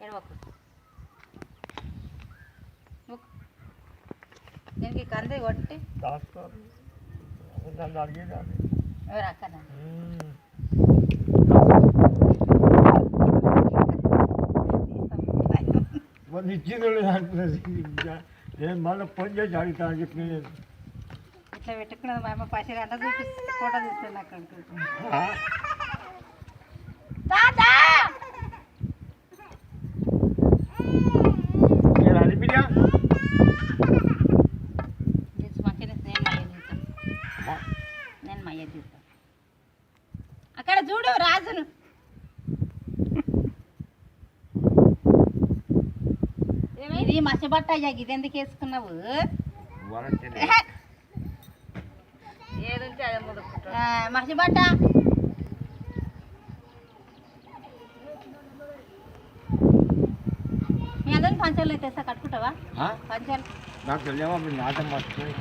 ఎడవకు ముక్కు. దీనికి కంది కొట్టి డాక్టర్ నన్ను అడిగేదాన్ని ఎవరు అక్కన మరి ఇచ్చింది అంటున్నది నేను మళ్ళీ ఫోన్ చేసి అడుగుతాను చెప్పి నేను ఇట్లా పెట్టుకున్నది మా అమ్మ పైసలు అంతా చూపిస్తుంది ఫోటో తీస్తుంది అక్కడ తీస్తాను అక్కడ చూడు రాజును. ఇది మసిబట్ట అయ్యా ఇది ఎందుకు వేసుకున్నావు? మసిబట్ట. మీ అందరిని పంచాలు తెస్తా కట్టుకుంటావా? పంచాలు నాకు తెలియమా మీరు నాటం మర్చిపోయి